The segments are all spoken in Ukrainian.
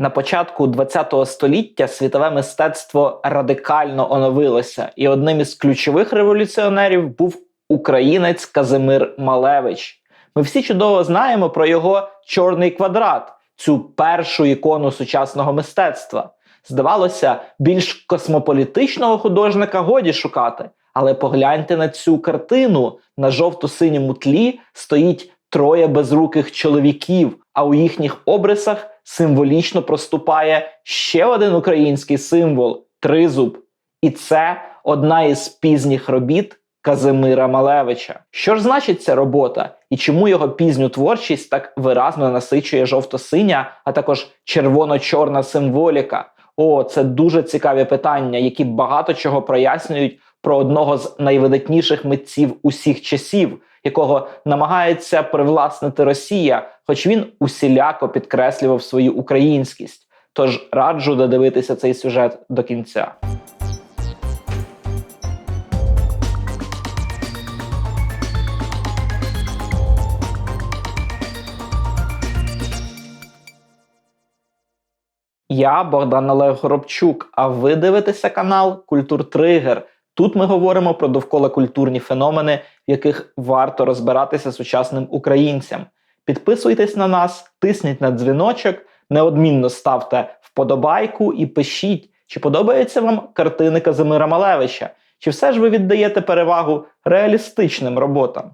На початку ХХ століття світове мистецтво радикально оновилося, і одним із ключових революціонерів був українець Казимир Малевич. Ми всі чудово знаємо про його чорний квадрат, цю першу ікону сучасного мистецтва. Здавалося, більш космополітичного художника годі шукати. Але погляньте на цю картину. На жовто-синьому тлі стоїть троє безруких чоловіків, а у їхніх обрисах символічно проступає ще один український символ тризуб. І це одна із пізніх робіт Казимира Малевича. Що ж значить ця робота і чому його пізню творчість так виразно насичує жовто-синя, а також червоно-чорна символіка? О, це дуже цікаві питання, які багато чого прояснюють про одного з найвидатніших митців усіх часів, якого намагається привласнити Росія, хоч він усіляко підкреслював свою українськість. Тож раджу додивитися цей сюжет до кінця. Я Богдан Олег Горобчук, а ви дивитеся канал Культур Тригер. Тут ми говоримо про довкола культурні феномени, в яких варто розбиратися сучасним українцям. Підписуйтесь на нас, тисніть на дзвіночок, неодмінно ставте вподобайку і пишіть, чи подобаються вам картини Казимира Малевича, чи все ж ви віддаєте перевагу реалістичним роботам.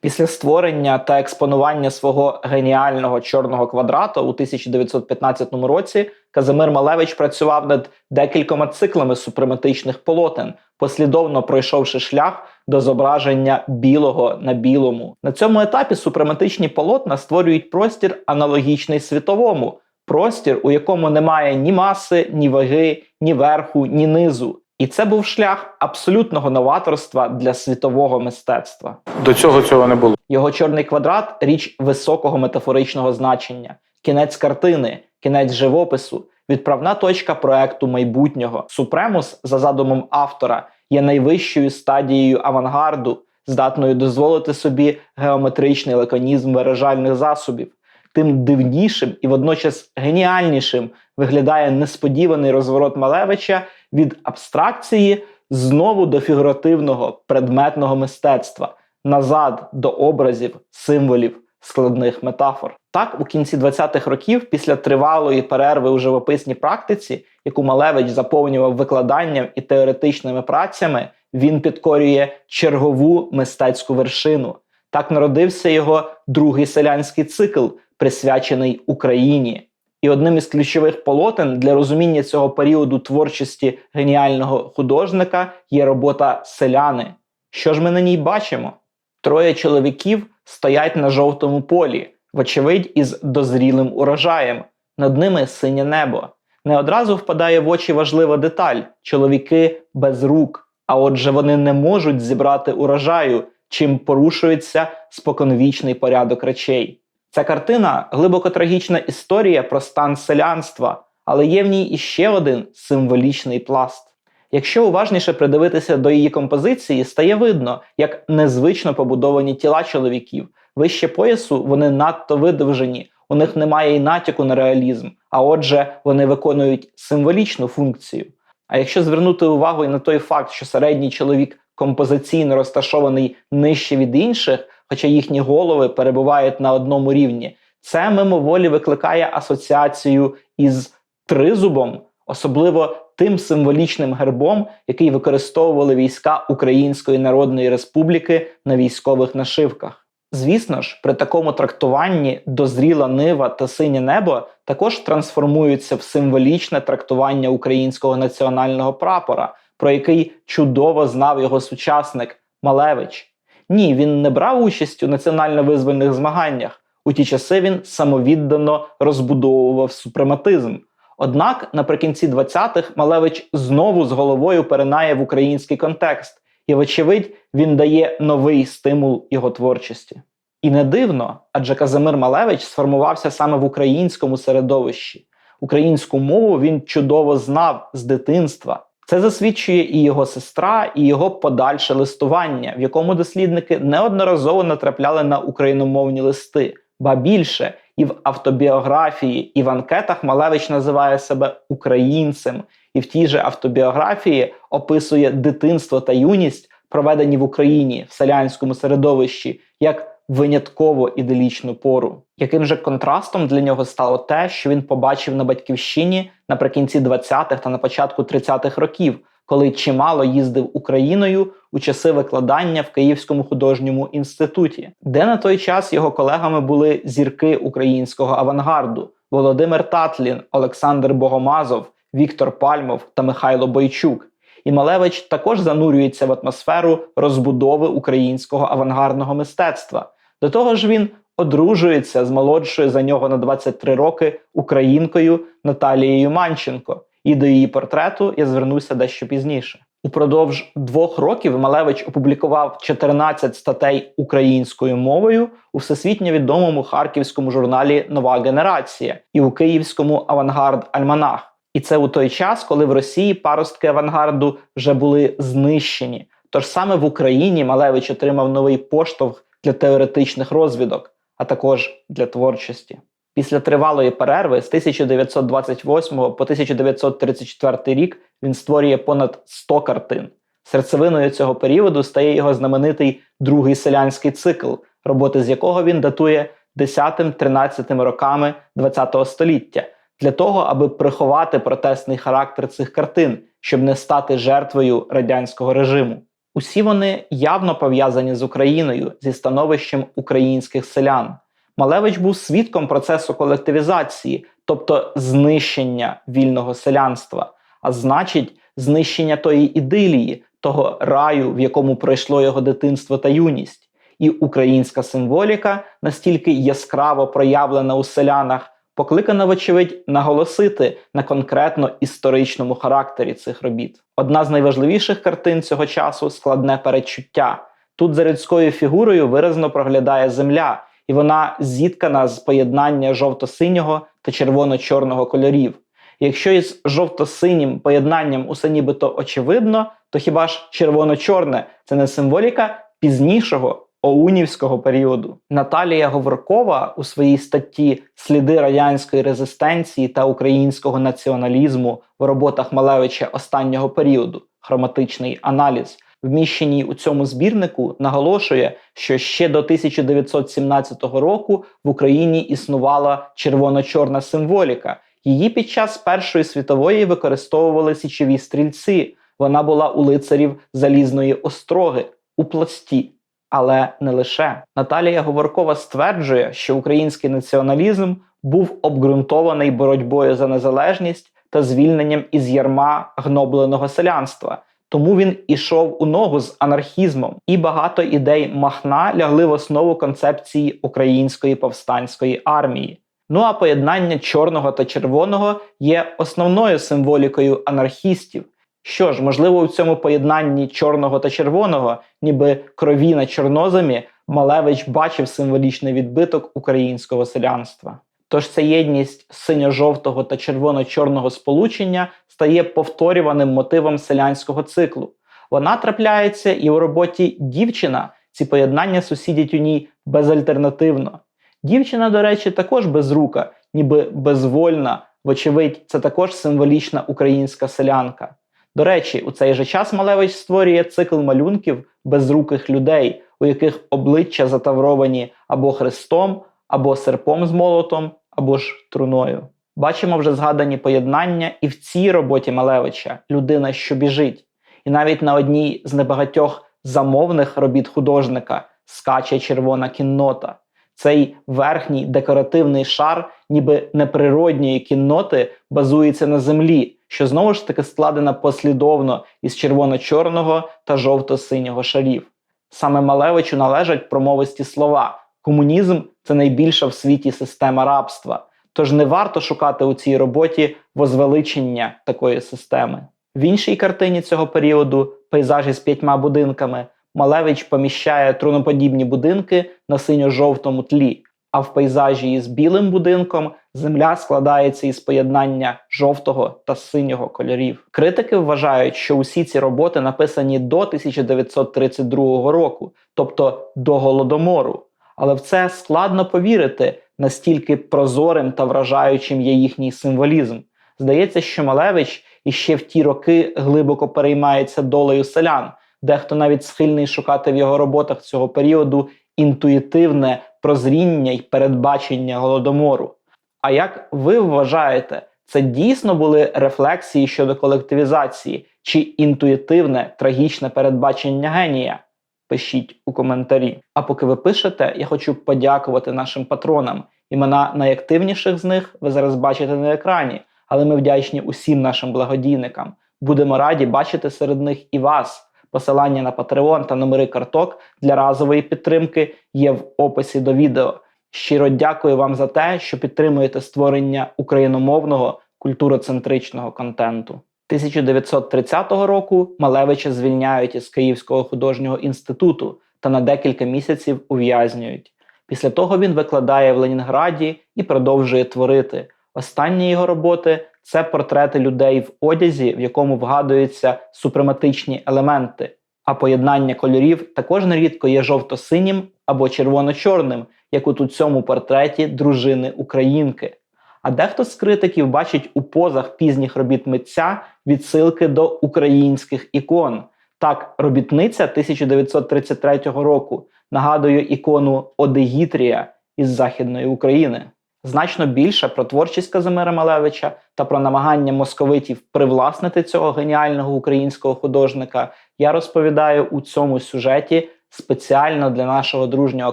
Після створення та експонування свого геніального чорного квадрату у 1915 році Казимир Малевич працював над декількома циклами супрематичних полотен, послідовно пройшовши шлях до зображення білого на білому. На цьому етапі супрематичні полотна створюють простір аналогічний світовому, простір, у якому немає ні маси, ні ваги, ні верху, ні низу. І це був шлях абсолютного новаторства для світового мистецтва. До цього цього не було. Його чорний квадрат річ високого метафоричного значення, кінець картини, кінець живопису, відправна точка проекту майбутнього. Супремус, за задумом автора, є найвищою стадією авангарду, здатною дозволити собі геометричний лаконізм виражальних засобів. Тим дивнішим і водночас геніальнішим виглядає несподіваний розворот Малевича від абстракції знову до фігуративного предметного мистецтва, назад до образів, символів, складних метафор. Так, у кінці 20-х років, після тривалої перерви у живописній практиці, яку Малевич заповнював викладанням і теоретичними працями, він підкорює чергову мистецьку вершину. Так народився його другий селянський цикл, присвячений Україні. І одним із ключових полотен для розуміння цього періоду творчості геніального художника є робота селяни. Що ж ми на ній бачимо? Троє чоловіків стоять на жовтому полі, вочевидь, із дозрілим урожаєм. Над ними синє небо. Не одразу впадає в очі важлива деталь: чоловіки без рук. А отже, вони не можуть зібрати урожаю, чим порушується споконвічний порядок речей. Ця картина глибоко трагічна історія про стан селянства, але є в ній іще один символічний пласт. Якщо уважніше придивитися до її композиції, стає видно, як незвично побудовані тіла чоловіків. Вище поясу вони надто видовжені, у них немає і натяку на реалізм, а отже, вони виконують символічну функцію. А якщо звернути увагу і на той факт, що середній чоловік композиційно розташований нижче від інших, хоча їхні голови перебувають на одному рівні, це мимоволі викликає асоціацію із тризубом, особливо тим символічним гербом, який використовували війська Української Народної Республіки на військових нашивках. Звісно ж, при такому трактуванні дозріла нива та синє небо також трансформуються в символічне трактування українського національного прапора, про який чудово знав його сучасник Малевич. Ні, він не брав участь у національно-визвольних змаганнях. У ті часи він самовіддано розбудовував супрематизм. Однак наприкінці 20-х Малевич знову з головою перенає в український контекст, і, вочевидь, він дає новий стимул його творчості. І не дивно, адже Казимир Малевич сформувався саме в українському середовищі. Українську мову він чудово знав з дитинства. Це засвідчує і його сестра, і його подальше листування, в якому дослідники неодноразово натрапляли на україномовні листи, ба більше і в автобіографії, і в анкетах Малевич називає себе українцем, і в тій же автобіографії описує дитинство та юність, проведені в Україні в селянському середовищі, як винятково іделічну пору. Яким же контрастом для нього стало те, що він побачив на батьківщині наприкінці 20-х та на початку 30-х років, коли чимало їздив Україною у часи викладання в Київському художньому інституті, де на той час його колегами були зірки українського авангарду Володимир Татлін, Олександр Богомазов, Віктор Пальмов та Михайло Бойчук. І Малевич також занурюється в атмосферу розбудови українського авангардного мистецтва. До того ж, він одружується з молодшою за нього на 23 роки українкою Наталією Манченко. І до її портрету я звернуся дещо пізніше. Упродовж двох років Малевич опублікував 14 статей українською мовою у всесвітньо відомому харківському журналі Нова генерація і у київському авангард Альманах. І це у той час, коли в Росії паростки авангарду вже були знищені. Тож саме в Україні Малевич отримав новий поштовх для теоретичних розвідок, а також для творчості. Після тривалої перерви з 1928 по 1934 рік він створює понад 100 картин. Серцевиною цього періоду стає його знаменитий другий селянський цикл, роботи з якого він датує 10-13 роками ХХ століття, для того, аби приховати протестний характер цих картин, щоб не стати жертвою радянського режиму. Усі вони явно пов'язані з Україною зі становищем українських селян. Малевич був свідком процесу колективізації, тобто знищення вільного селянства, а значить, знищення тої ідилії, того раю, в якому пройшло його дитинство та юність. І українська символіка, настільки яскраво проявлена у селянах, покликана, вочевидь, наголосити на конкретно історичному характері цих робіт. Одна з найважливіших картин цього часу складне передчуття. Тут за людською фігурою виразно проглядає земля і вона зіткана з поєднання жовто-синього та червоно-чорного кольорів. Якщо із жовто-синім поєднанням усе нібито очевидно, то хіба ж червоно-чорне це не символіка пізнішого оунівського періоду? Наталія Говоркова у своїй статті Сліди радянської резистенції та українського націоналізму в роботах Малевича останнього періоду хроматичний аналіз вміщеній у цьому збірнику, наголошує, що ще до 1917 року в Україні існувала червоно-чорна символіка. Її під час Першої світової використовували січові стрільці. Вона була у лицарів залізної остроги у пласті. Але не лише Наталія Говоркова стверджує, що український націоналізм був обґрунтований боротьбою за незалежність та звільненням із ярма гнобленого селянства. Тому він ішов у ногу з анархізмом, і багато ідей Махна лягли в основу концепції української повстанської армії. Ну а поєднання чорного та червоного є основною символікою анархістів. Що ж, можливо, у цьому поєднанні чорного та червоного, ніби крові на чорноземі, Малевич бачив символічний відбиток українського селянства. Тож ця єдність синьо-жовтого та червоно-чорного сполучення стає повторюваним мотивом селянського циклу. Вона трапляється і у роботі дівчина. Ці поєднання сусідять у ній безальтернативно. Дівчина, до речі, також безрука, ніби безвольна, вочевидь, це також символічна українська селянка. До речі, у цей же час Малевич створює цикл малюнків безруких людей, у яких обличчя затавровані або хрестом, або серпом з молотом, або ж труною. Бачимо вже згадані поєднання і в цій роботі Малевича людина, що біжить. І навіть на одній з небагатьох замовних робіт художника скаче червона кіннота. Цей верхній декоративний шар, ніби неприродньої кінноти, базується на землі, що знову ж таки складена послідовно із червоно-чорного та жовто-синього шарів. Саме Малевичу належать промовисті слова. Комунізм це найбільша в світі система рабства. Тож не варто шукати у цій роботі возвеличення такої системи. В іншій картині цього періоду пейзажі з п'ятьма будинками Малевич поміщає труноподібні будинки на синьо-жовтому тлі, а в пейзажі із білим будинком земля складається із поєднання жовтого та синього кольорів. Критики вважають, що усі ці роботи написані до 1932 року, тобто до голодомору. Але в це складно повірити, настільки прозорим та вражаючим є їхній символізм. Здається, що Малевич іще в ті роки глибоко переймається долею селян, дехто навіть схильний шукати в його роботах цього періоду інтуїтивне прозріння й передбачення голодомору. А як ви вважаєте, це дійсно були рефлексії щодо колективізації чи інтуїтивне трагічне передбачення генія? Пишіть у коментарі. А поки ви пишете, я хочу подякувати нашим патронам. Імена найактивніших з них ви зараз бачите на екрані, але ми вдячні усім нашим благодійникам. Будемо раді бачити серед них і вас. Посилання на Patreon та номери карток для разової підтримки є в описі до відео. Щиро дякую вам за те, що підтримуєте створення україномовного культуроцентричного контенту. 1930 року Малевича звільняють із Київського художнього інституту та на декілька місяців ув'язнюють. Після того він викладає в Ленінграді і продовжує творити. Останні його роботи це портрети людей в одязі, в якому вгадуються супрематичні елементи. А поєднання кольорів також нерідко є жовто-синім або червоно-чорним, як от у цьому портреті дружини українки. А дехто з критиків бачить у позах пізніх робіт митця відсилки до українських ікон. Так, робітниця 1933 року нагадує ікону Одегітрія із Західної України. Значно більше про творчість Казимира Малевича та про намагання московитів привласнити цього геніального українського художника я розповідаю у цьому сюжеті спеціально для нашого дружнього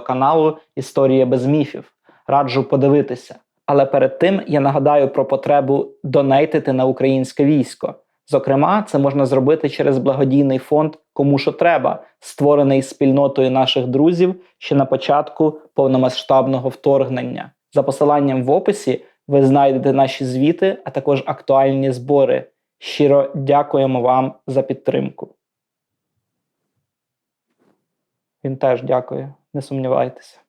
каналу Історія без міфів. Раджу подивитися. Але перед тим я нагадаю про потребу донейтити на українське військо. Зокрема, це можна зробити через благодійний фонд Кому що треба, створений спільнотою наших друзів ще на початку повномасштабного вторгнення. За посиланням в описі ви знайдете наші звіти, а також актуальні збори. Щиро дякуємо вам за підтримку. Він теж дякує, не сумнівайтеся.